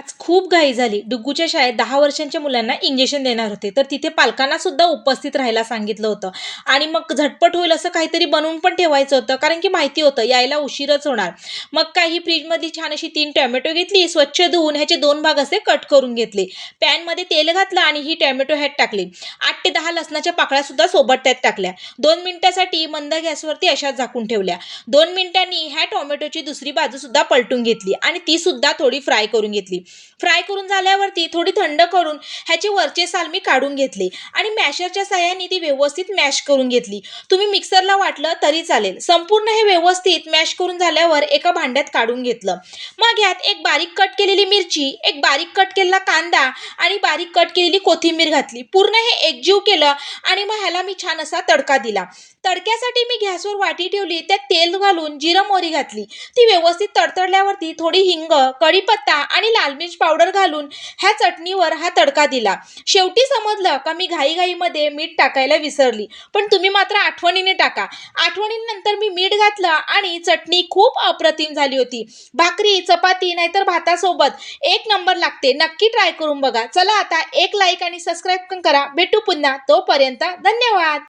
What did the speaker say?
आज खूप घाई झाली. डुग्गूच्या शाळेत दहा वर्षांच्या मुलांना इंजेक्शन देणार होते. तर तिथे पालकांना सुद्धा उपस्थित राहायला सांगितलं होतं. आणि मग झटपट होईल असं काहीतरी बनवून पण ठेवायचं होतं. कारण की माहिती होतं यायला उशीरच होणार. मग काही फ्रीजमधली छान अशी तीन टॅमॅटो घेतली स्वच्छ धुवून ह्याचे दोन भाग असे कट करून घेतले. पॅनमध्ये तेल घातलं आणि ही टॅमॅटो ह्यात टाकली. आठ ते दहा लसणाच्या पाकळ्या सुद्धा सोबत त्यात टाकल्या. दोन मिनिटासाठी मंद गॅसवरती अशा झाकून ठेवल्या. दोन मिनिटांनी ह्या टोमॅटोची दुसरी बाजू सुद्धा पलटून घेतली आणि ती सुद्धा थोडी फ्राय करून घेतली. फ्राय करून झाल्यावरती थोडी थंड करून ह्याचे वरचे साल मी काढून घेतले आणि मॅशरच्या साह्याने ती व्यवस्थित मॅश करून घेतली. तुम्ही मिक्सरला वाटलं तरी चालेल. संपूर्ण हे व्यवस्थित मॅश करून झाल्यावर एका भांड्यात काढून घेतलं. मग यात एक बारीक कट केलेली मिरची एक बारीक कट केलेला कांदा आणि बारीक कट केलेली कोथिंबीर घातली. पूर्ण हे एकजीव केलं आणि मग ह्याला मी छान असा तडका दिला. तडक्यासाठी मी गॅसवर वाटी ठेवली त्यात तेल घालून जिरं मोरी घातली. ती व्यवस्थित तडतडल्यावरती थोडी हिंग कढीपत्ता आणि लाल मिर्च पावडर घालून ह्या चटणीवर हा तडका दिला. शेवटी समजलं का मी घाईघाईमध्ये मीठ टाकायला विसरली. पण तुम्ही मात्र आठवणीने टाका. आठवणीनंतर मी मीठ घातलं आणि चटणी खूप अप्रतिम झाली होती. भाकरी चपाती नाहीतर भातासोबत एक नंबर लागते. नक्की ट्राय करून बघा. चला आता एक लाईक आणि सबस्क्राईब पण करा. भेटू पुन्हा तोपर्यंत धन्यवाद.